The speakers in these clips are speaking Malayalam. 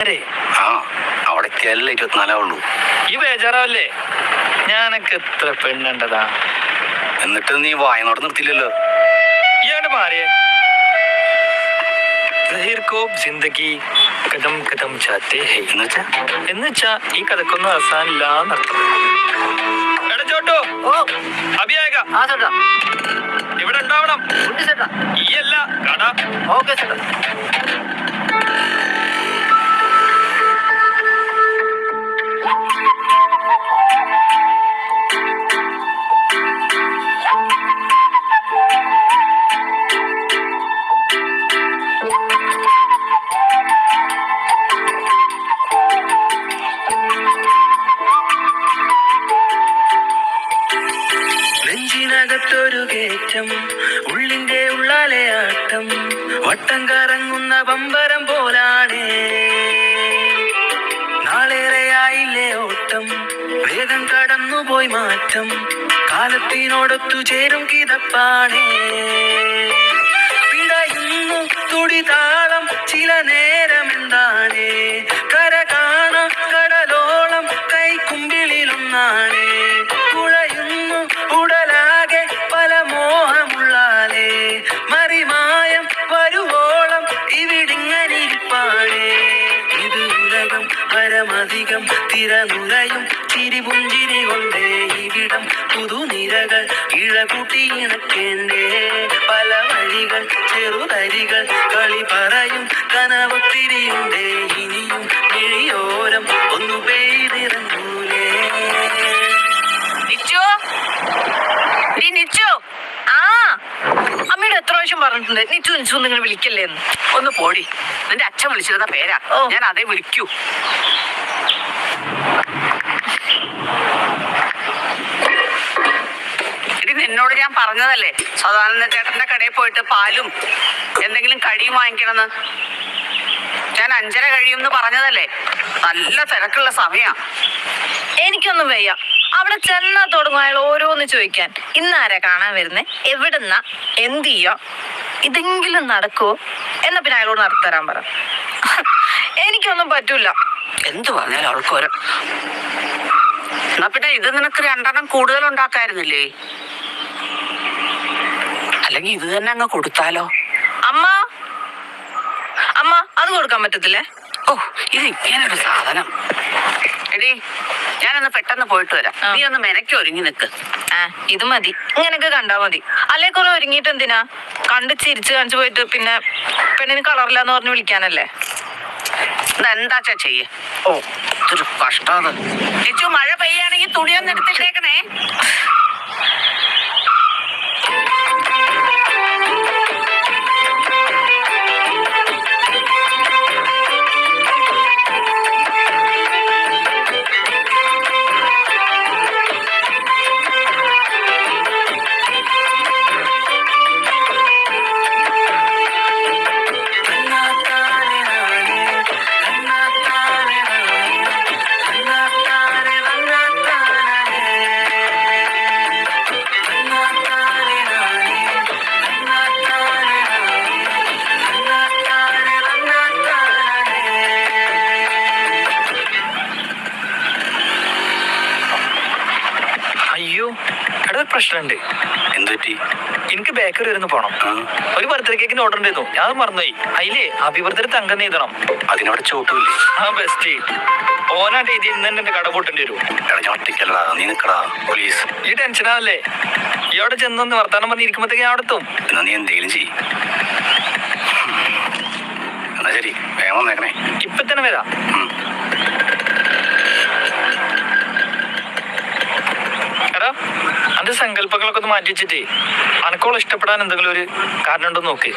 അരെ ആ അവിടേക്ക് എല്ലാം ഇരുപത്തിനാലേ ഉള്ളൂ. ഈ ബേജാറാവല്ലേ? ഞാനൊക്കെ എത്ര പെണ്ണണ്ടതാ? എന്നിട്ട് നീ വായനോട് നിർത്തില്ലല്ലോ ഇയാണ്ട് മാറിയേ. സഹീർ കോ ജിന്ദഗി കദം കദം ചാത്തേ ഹൈ. എന്ന് വെച്ചാ? ഈ കഥക്കൊന്നും അവസാനില്ല എന്നർത്ഥം. എടാ ചോട്ടോ. ഓ. അഭിയായക. ആ ചേട്ടാ. ഇവിടെ ഉണ്ടാവണം. ചേട്ടാ. ഈ അല്ല കട. ഓക്കെ ചേട്ടാ. കടന്നുപോയി മാറ്റം. കാലത്തിനോടൊത്തു ചേരും കിതപ്പാണേ. തുടിതാളം ചില നേരം എന്താണേ കര കാണ കടലോളം കൈക്കുമ്പിളിലൊന്നാണേ. കുഴയുന്നു ഉടലാകെ പല മോഹമുള്ളാലേ. മറിമായം വരുവോളം ഇവിടിങ്ങനിരിപ്പാണേ. ഇത് ഉലകം പരമധികം തിരനുലയും ചിരിപുഞ്ചിരി കൊണ്ടേ ഇവിടം പുതുനിരകൾ ഇഴകൂട്ടി ഇണക്കേണ്ടേ. പല വഴികൾ ചെറുതരികൾ കളി പറയും കനവൊത്തിരിയുണ്ടേ. ഇനിയും കിഴിയോരം ഒന്നു പെയ്തിറങ്ങൂലേ നിച്ചു? നീ നിച്ചു. ആ അമ്മയോട് എത്ര പ്രാവശ്യം പറഞ്ഞിട്ടുണ്ട്? നിച്ചു നിച്ചു നിങ്ങൾ വിളിക്കല്ലേ എന്ന്. ഒന്ന് പോടി. നിന്റെ അച്ഛൻ വിളിച്ചിരുന്ന പേരാ. ഞാൻ അതേ വിളിക്കൂ. നിന്നോട് ഞാൻ പറഞ്ഞതല്ലേ? സദാനന്ദ ചേട്ടന്റെ കടയിൽ പോയിട്ട് പാലും എന്തെങ്കിലും കടിയും വാങ്ങിക്കണമെന്ന്. ഞാൻ അഞ്ചര കഴിയുമെന്ന് പറഞ്ഞതല്ലേ? നല്ല തിരക്കുള്ള സമയാ. എനിക്കൊന്നും വയ്യ. അവിടെ ചെന്നാ തുടങ്ങും അയാൾ ഓരോന്ന് ചോദിക്കാൻ. ഇന്നാരാ കാണാൻ വരുന്നേ? എവിടുന്ന? എന്ത് ചെയ്യോ? ഇതെങ്കിലും നടക്കുവോ എന്നാ പിന്നെ അയാളോട് നടത്തരാൻ പറ. എനിക്കൊന്നും പറ്റൂല. എന്ത് പറഞ്ഞാലും അവൾക്ക് ഒരു എന്നാ പിന്നെ ഇത് നിനക്ക് രണ്ടെണ്ണം കൂടുതൽ ഉണ്ടാക്കായിരുന്നില്ലേ അല്ലെങ്കിൽ ഇത് തന്നെ അങ്ങ് കൊടുത്താലോ? അമ്മ. അമ്മ അത് കൊടുക്കാൻ പറ്റത്തില്ലേ? ഓ ഇത് ഇങ്ങനൊരു സാധനം. എടി ഞാനൊന്ന് പെട്ടെന്ന് പോയിട്ട് വരാം. നീ ഒന്ന് മെനക്കി ഒരുങ്ങി നിക്ക്. ആ ഇത് മതി. ഇങ്ങനൊക്കെ കണ്ടാ മതി. അല്ലേ കുറെ ഒരുങ്ങിയിട്ട് എന്തിനാ? കണ്ട് ചിരിച്ചു കാണിച്ചു പോയിട്ട് പിന്നെ പെണ്ണിന് കളറില്ലാന്ന് പറഞ്ഞ് വിളിക്കാനല്ലേ? എന്താച്ചാ ചെയ്യേ. ഓ ഇതൊരു കഷ്ടം ചേച്ചു മഴ പെയ്യാണെങ്കിൽ തുണിയൊന്നും എടുത്തിട്ടേക്കണേ. വരുന്ന പോണം. ഒരു ബർത്ത്ഡേ കേക്കിന് ഓർഡർ ഉണ്ടായിരുന്നു ഞാൻ മറന്നുപോയി. അതിലേ ഹാപ്പി ബർത്ത്ഡേ തങ്കം നീതണം അതിനവിടെ ചോട്ടുമില്ലേ ആ ബെസ്റ്റ് ഓനായിട്ട് എഴുതി ഇന്ന് തന്നെ എന്റെ കട പൊട്ടേണ്ടി വരും. ഒറ്റയ്ക്കല്ലടാ. നീ നിക്കടാ പോലീസ് ഈ ടെൻഷനാവല്ലേ ഈ അവിടെ ചെന്നൊന്ന് വർത്താനം പറഞ്ഞിരിക്കുമ്പോഴത്തേക്ക് ഞാൻ അവിടെ എത്തും. എന്നാ നീ എന്തെങ്കിലും ചെയ്യ്. എന്നാ ശരി വേഗം വന്നേക്കണേ. ഇപ്പൊ തന്നെ വരാം ഉം. എടാ അന്റെ സങ്കല്പങ്ങളൊക്കെ ഒന്ന് മാറ്റി വെച്ചിട്ടേ അനക്കോളം ഇഷ്ടപ്പെടാൻ എന്തെങ്കിലും ഒരു കാരണം ഉണ്ടോ നോക്ക്.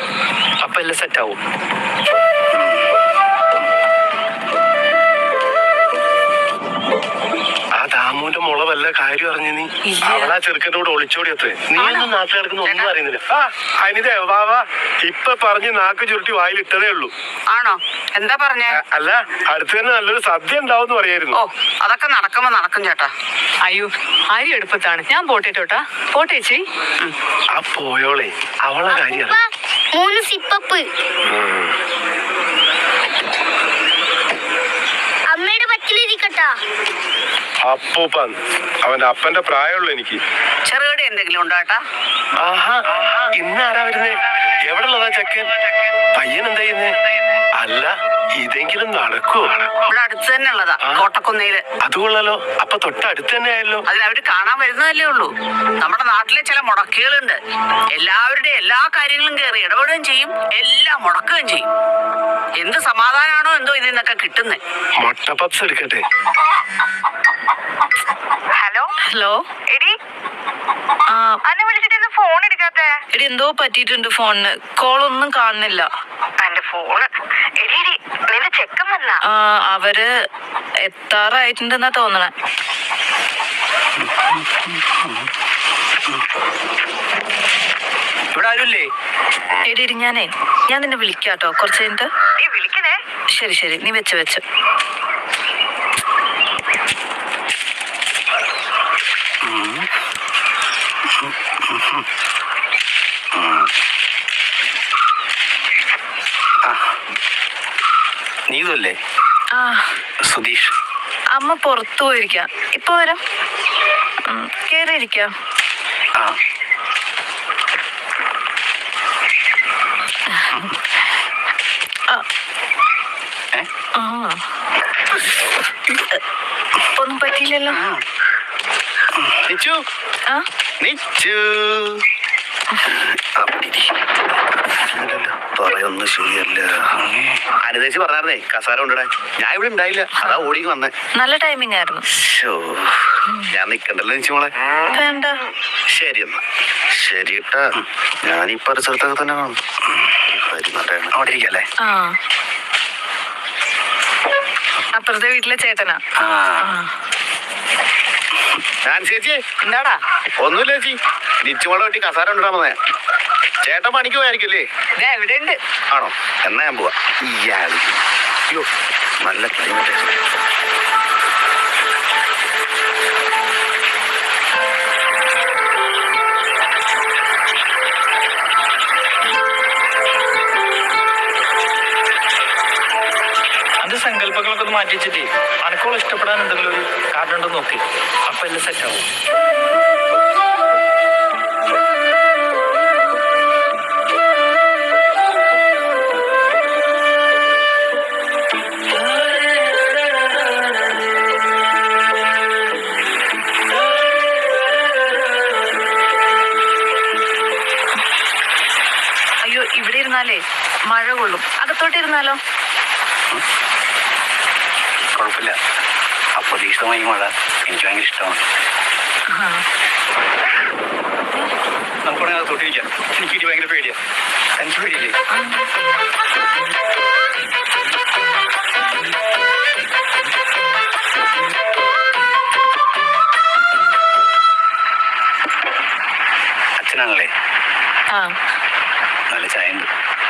അപ്പൊ എല്ലാം സെറ്റ് ആവും. ആ മുളവല്ല മുള വല്ല കാര്യം അറിഞ്ഞു നീ? അവളാ ചെറുക്കന്റെ കൂടെ ഒളിച്ചോടിയത്രേ നീ ഒന്നും നാട്ടിൽ കിടക്കുന്ന ഒന്നും അറിയുന്നില്ല. ആ അനിതേ വാ വാ. ഇപ്പൊ പറഞ്ഞ് നാക്ക് ചുരുട്ടി വായിലിട്ടതേ ഉള്ളൂ. ആണോ? എന്താ പറഞ്ഞേ? അല്ല അടുത്ത് തന്നെ നല്ലൊരു സദ്യ ഉണ്ടാവും പറയായിരുന്നു. ഓ അതൊക്കെ നടക്കുമ്പോ നടക്കും ചേട്ടാ. അയ്യോ അരി എടുപ്പത്താണ്. ഞാൻ പോട്ടേട്ടോട്ടാ പോട്ടേച്ചി ആ പോയോളെ. അവളെ കാര്യം അറിയാം മൂന്ന് സിപ്പപ്പ്. ഉം. അപ്പൂപ്പൻ. അവന്റെ അപ്പന്റെ പ്രായമുള്ളൂ എനിക്ക്. ചെറുകടി എന്തെങ്കിലും ഉണ്ടാട്ടാ ആഹാ ഇന്നാരാ വരുന്നേ? എവിടെ ഉള്ളതാ ചെക്കൻ? പയ്യൻ എന്താ ചെയ്യുന്നേ? അല്ല ഇതെങ്കിലും നടക്കുവോ? ഇവിടെ അടുത്ത് തന്നെ ഉള്ളതാ കോട്ടക്കുന്നയിൽ. അത് കൊള്ളാലോ. അപ്പൊ തൊട്ടടുത്ത് തന്നെ ആയല്ലോ. അതിൽ അവർ കാണാൻ വരുന്നതല്ലേ ഉള്ളൂ. നമ്മുടെ നാട്ടിലെ ചില മുടക്കുകളുണ്ട്. എല്ലാവരുടെയും എല്ലാ കാര്യങ്ങളും കയറി ഇടപെടുകയും ചെയ്യും. എല്ലാം മുടക്കുകയും ചെയ്യും. എന്ത് സമാധാനാണോ എന്തോ ഇതിൽ നിന്നൊക്കെ കിട്ടുന്നേ. മുട്ട പപ്സ് എടുക്കട്ടെ. ഹലോ? ഹലോ? എടി. ആ. അന്നെ വിളിച്ചിട്ട് ഫോൺ എടുക്കാത്തെ? എടി എന്തോ പറ്റിയിട്ടുണ്ട് ഫോണിന്. കോൾ ഒന്നും കാണുന്നില്ല. എന്റെ ഫോണ് എടി എടി നിന്റെ ചെക്കൻ വന്ന? ആ അവർ എത്താറായിട്ടുണ്ടെന്നാ തോന്നണേ. ഇവിടെ ആരുമില്ലേ? എടി എടി ഞാനേ ഞാൻ നിന്നെ വിളിക്കാട്ടോ. കുറച്ച് കഴിഞ്ഞിട്ട്. നീ വിളിക്കണേ. ശരി ശരി. നീ വെച്ച് വെച്ച്. നീ ഇതല്ലേ ആ. സുധീഷ്. അമ്മ പുറത്തു പോയിരിക്കാം. ഇപ്പൊ വരാം. കേറിയിരിക്കാം. ആ. ഒന്നും പറ്റിയില്ലല്ലോ. ആ. നിച്ചു പറയൊന്നും ശരിയല്ല. അനുദേശി പറഞ്ഞായിരുന്നേ കസാര കൊണ്ടിടാൻ ഞാൻ ഇവിടെ ഉണ്ടായില്ല. അതാ ഓടി വന്നേ. നല്ല ടൈമിംഗ് ആയിരുന്നു. ശോ, ഞാൻ നിക്കണ്ടല്ലോ നിച്ചു മോളെ. ശരി എന്നാ. ശരി കേട്ടാ. ഞാൻ ഈ പരിസരത്തൊക്കെ തന്നെ കാണും. അവിടെ ഇരിക്കല്ലേ? ആ. അപ്പുറത്തെ വീട്ടിലെ ചേട്ടനാ. ഞാൻ ചേച്ചി. എന്താടാ? ഒന്നുമില്ല ചേച്ചി. നിച്ചുമോളെ വെട്ടി കസാര ഉണ്ടാ വന്നേ ചേട്ടൻ പണിക്ക് പോയായിരിക്കില്ലേ? ഇതാ എവിടെ ഉണ്ട് ആണോ? എന്നാ ഞാൻ പോവാ. അയ്യോ നല്ല ക്ലൈമറ്റ് മാറ്റി വെച്ചിട്ട് അനക്കോളം ഇഷ്ടപ്പെടാൻ എന്തെങ്കിലും ഒരു കാരണം ഉണ്ടോ നോക്കി. അപ്പൊ എല്ലാം സെറ്റ് ആവും. അയ്യോ ഇവിടെ ഇരുന്നാലേ മഴ കൊള്ളും. അകത്തോട്ട് ഇരുന്നാലോ? കുഴപ്പമില്ല. അപ്രതീക്ഷിതമായി മഴ എനിക്ക് ഭയങ്കര ഇഷ്ടമാണ്. ആ. നമുക്കാണെങ്കിൽ അത് തൊട്ടിരിക്കാം. എനിക്ക് ഇനി ഭയങ്കര പേടിയാ. എനിക്ക് പേടിയില്ലേ? അച്ഛനാണല്ലേ? നല്ല ചായ ഉണ്ട്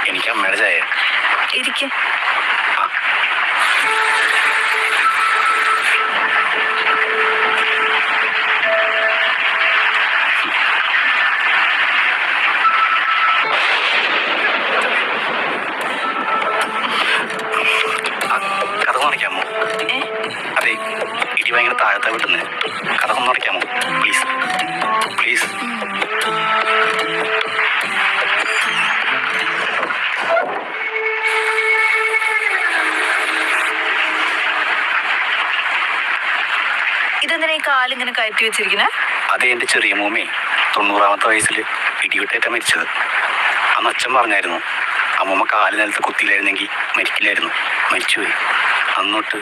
എനിക്ക് അമ്മയുടെ ചായ. ഇരിക്കും ആ ആ, ഏ? അതെ ഇടി ഭയങ്കര താഴത്തെ വിട്ടുന്ന് കഥ ഒന്ന് പ്ലീസ് പ്ലീസ് ഇതെന്തിനാ ഈ കാലിങ്ങനെ കയറ്റി വെച്ചിരിക്കണേ അതെ എന്റെ ചെറിയ മോമേ. തൊണ്ണൂറാമത്തെ വയസ്സിൽ ഇടിവിട്ടേറ്റ മരിച്ചത്. അന്ന് അച്ഛൻ പറഞ്ഞായിരുന്നു അമ്മമ്മ കാൽ നിലത്ത് കുത്തിയില്ലായിരുന്നെങ്കിൽ മരിക്കില്ലായിരുന്നു. മരിച്ചുപോയി. അന്നൊട്ട്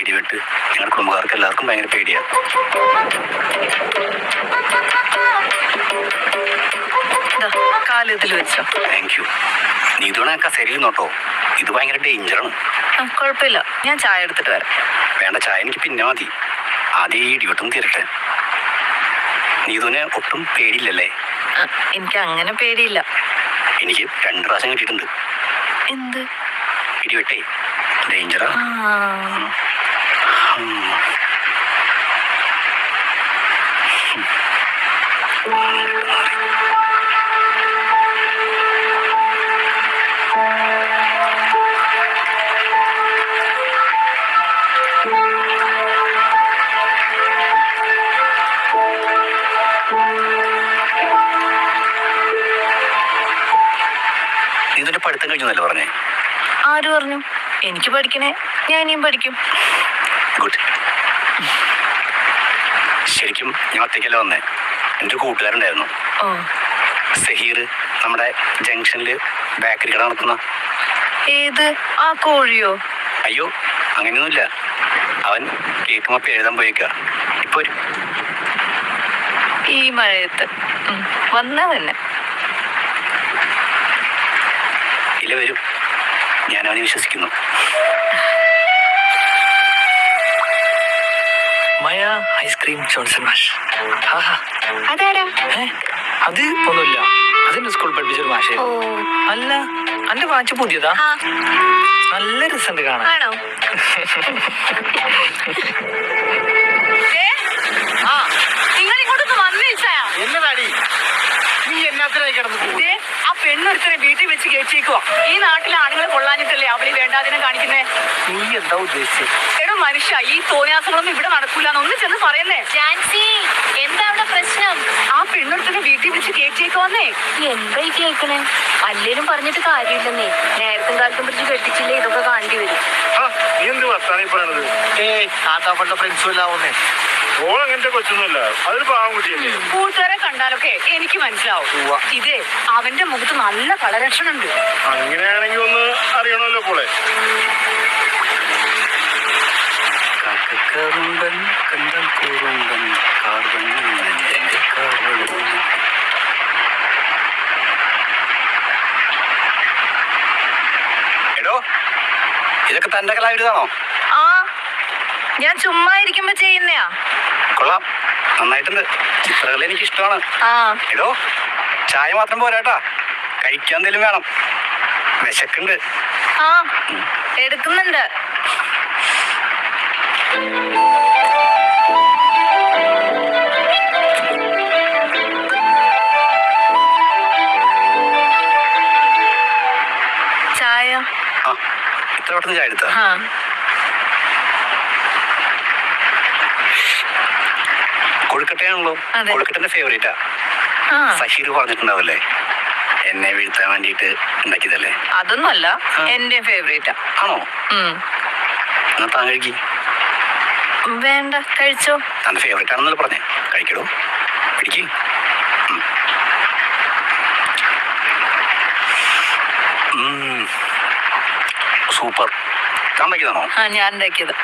ഇടിവെട്ട് ഞങ്ങളുടെ കുടുംബക്കാർക്ക് എല്ലാവർക്കും ഭയങ്കര പേടിയാണ് ഇതാ കാൽ ഇതിൽ വെച്ചോ. താങ്ക് യു നീ ഇതുകൊണ്ട് കസേരയിൽ നോട്ടോ ഇത് ഭയങ്കര ഡേഞ്ചറാണ് കുഴപ്പമില്ല ഞാൻ ചായ എടുത്തിട്ട് വരാം. വേണ്ട ചായ എനിക്ക് പിന്നെ മതി. ആദ്യം ഈ ഇടിവെട്ടും തീരട്ടെ. നീതുവിന് ഒട്ടും പേടിയില്ലല്ലേ? എനിക്ക് അങ്ങനെ പേടിയില്ല. എനിക്ക് രണ്ട് പ്രാവശ്യം കിട്ടിയിട്ടുണ്ട്. എന്ത്? ഇടിവെട്ടേ. ഡേഞ്ചറാ. ഇതിന്റെ പഠിത്തം കഴിഞ്ഞു എന്നല്ലേ പറഞ്ഞേ? ആര് പറഞ്ഞു? എനിക്ക് പഠിക്കണേ? ഞാൻ ഇനിയും പഠിക്കും. ഗുഡ്. ശരിക്കും ഞാൻ ഒറ്റയ്ക്കല്ല വന്നേ? എന്റെ കൂട്ടുകാരുണ്ടായിരുന്നു. ഓ. സഹീർ നമ്മുടെ ജംഗ്ഷനിൽ ബേക്കറി കട നടത്തുന്ന. ഏത്? ആ കോഴിയോ? അയ്യോ അങ്ങനെയൊന്നുമില്ല. അവൻ കേക്ക് മപ്പി എഴുതാൻ പോയേക്ക. ഇപ്പൊ ഈ മഴയത്ത്. വന്നാ തന്നെ. ഇല്ല വരും. ഞാൻ അവനെ വിശ്വസിക്കുന്നു. മയ ഐസ്ക്രീം ജോൺസൺ മാഷ്. അത് ഒന്നുമില്ല. അതെന്റെ സ്കൂൾ പഠിപ്പിച്ചൊരു മാഷ. ഓ. അല്ല അന്റെ വാച്ച് പുതിയതാ? നല്ല രസമുണ്ട് കാണാൻ. എന്നതാടി? നീ എന്നാത്തിനായി കിടന്നു ദേ, ആ പെണ്ണൊരുത്തനെ വീട്ടിൽ വെച്ച് കയറ്റിയേക്കുവാ. ഈ നാട്ടിലെ ആണുങ്ങളെ കൊള്ളാഞ്ഞിട്ടല്ലേ അവളി വേണ്ടാതിനെ കാണിക്കുന്നേ? നീ എന്താ ഉദ്ദേശിച്ചത് എടോ മനുഷ്യ ഈ തോന്നിയാസങ്ങളൊന്നും ഇവിടെ നടക്കൂല. ഒന്ന് ചെന്ന് പറയുന്നേ. ജാൻസി എന്താ അവിടെ പ്രശ്നം? ആ പെണ്ണൊരുത്തനെ വീട്ടിൽ വെച്ച് കയറ്റിയേക്കുവന്നേ. എന്താ ഈ കേക്കണേ അല്ലേലും പറഞ്ഞിട്ട് കാര്യമില്ലെന്നേ. നേരത്തും കാലത്തും പിടിച്ച് കെട്ടിച്ചില്ലേ ഇതൊക്കെ കാണേണ്ടി വരും. നീ എന്ത് വർത്താനം പറയണത്? ഏ താത്താപ്പണ്ട ഫ്രണ്ട്സും എല്ലാം ഓൾ അങ്ങനത്തെ കൊച്ചൊന്നുമല്ല. അതൊരു പാവം കുട്ടിയല്ലേ? കൂട്ടുകാരെ കണ്ടാലൊക്കെ എനിക്ക് മനസ്സിലാവും. ഇതേ അവന്റെ മുഖത്ത് നല്ല കളരക്ഷണുണ്ട് അങ്ങനെയാണെങ്കിൽ ഒന്ന് അറിയണമല്ലോ പോളെ കാക്കക്കറുമ്പൻ കണ്ടൽ കൂറുമ്പൻ കാർവൻ എന്റെ കാർവൻ എടോ ഇതൊക്കെ തന്റെ കലാവിരുതാണോ ഞാൻ ചുമ്മാ ഇരിക്കുമ്പോ ചെയ്യുന്നയാ. കൊള്ളാം. നന്നായിട്ടുണ്ട്. ചിത്രകല എനിക്ക് ഇഷ്ടമാണ് ആ. എടോ ചായ മാത്രം പോരാട്ടാ. കഴിക്കാൻ എന്തെങ്കിലും വേണം. വിശക്കുണ്ട്. ആ എടുക്കുന്നുണ്ട്. ചായ. ആ ഇത്ര പെട്ടെന്ന് ചായ എടുത്താ ആ. കൊഴുക്കട്ടയാണല്ലോ അതെ. കൊഴുക്കട്ടന്റെ ഫേവറേറ്റാ സഹീർ പറഞ്ഞിട്ടുണ്ടാവല്ലേ? എന്നെ വീഴ്ത്താൻ വേണ്ടിട്ട് ഉണ്ടാക്കിയതല്ലേ? അതൊന്നുമല്ല ആ. എന്റെ ഫേവറേറ്റാ ആണോ? എന്നാ താൻ കഴിക്കി. വേണ്ട കഴിച്ചോ. തന്റെ ഫേവറേറ്റ് ആണെന്നല്ലേ പറഞ്ഞേ. കഴിക്കടോ. പിടിക്ക്. സൂപ്പർ. താൻ ഉണ്ടാക്കിയതാണോ? ഞാൻ ഉണ്ടാക്കിയത്.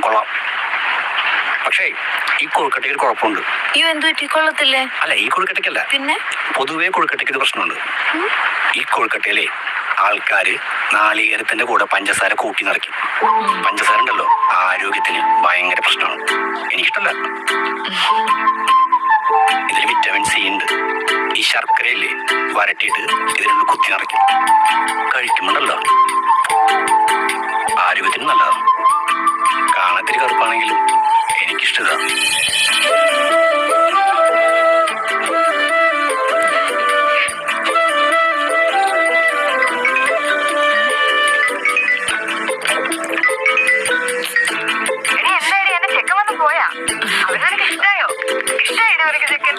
കൊള്ളാം. പക്ഷേ ഈ കൊഴുക്കട്ടയ്ക്ക് ഒരു കുഴപ്പമുണ്ട്. അയ്യോ എന്ത് പറ്റി? കൊള്ളത്തില്ലേ? അല്ല ഈ കൊഴുക്കട്ടയ്ക്കല്ല. പിന്നെ? പൊതുവേ കൊഴുക്കട്ടയ്ക്ക് ഒരു പ്രശ്നമുണ്ട്. ഈ കൊഴുക്കട്ടയിലെ ആൾക്കാര് നാളികേരത്തിന്റെ കൂടെ പഞ്ചസാര കൂട്ടി നിറയ്ക്കും. പഞ്ചസാര ഉണ്ടല്ലോ ആരോഗ്യത്തിന് ഭയങ്കര പ്രശ്നമാണ്. എനിക്കിഷ്ടല്ല. ഇതിൽ വിറ്റമിൻ സി ഉണ്ട്. ഈ ശർക്കരയില്ലേ വരട്ടിയിട്ട് ഇതിനുള്ള കുത്തി നിറയ്ക്കും. കഴിക്കുമ്പോണ്ടല്ലോ. ആരോഗ്യത്തിന് നല്ലതാണ്. കാണത്തിരി കറുപ്പാണെങ്കിലും വന്ന് പോയാ? അവന് ഇഷ്ടായോ? ഇഷ്ടായിട്ടോ നിനക്ക് ചെക്കൻ?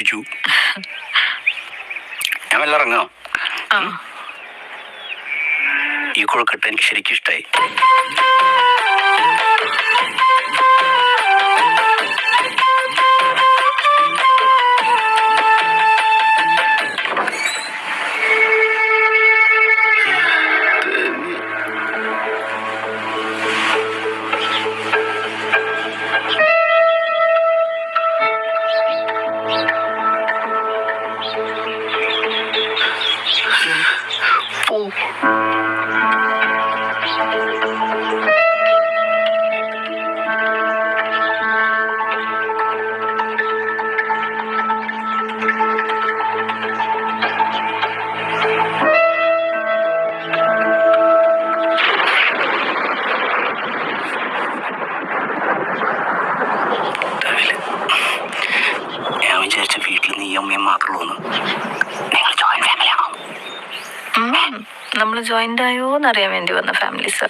പറ്റിച്ചു ഞാൻ വല്ല ഇറങ്ങാം ഈ കൊടുക്കട്ടെ എനിക്ക് ശരിക്കും ഇഷ്ടമായി എന്നറിയാൻ വേണ്ടി വന്ന ഫാമിലീസ്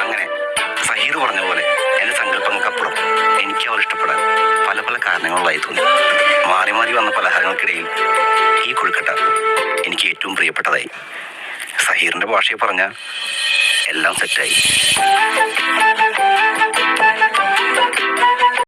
അങ്ങനെ സഹീർ പറഞ്ഞ പോലെ എനിക്ക് പല പല മാറി മാറി വന്ന പലഹാരങ്ങൾക്കിടയിൽ ഈ കൊഴുക്കട്ട എനിക്ക് ഏറ്റവും പ്രിയപ്പെട്ടതായി. സഹീറിന്റെ ഭാഷയിൽ പറഞ്ഞ എല്ലാം സെറ്റായി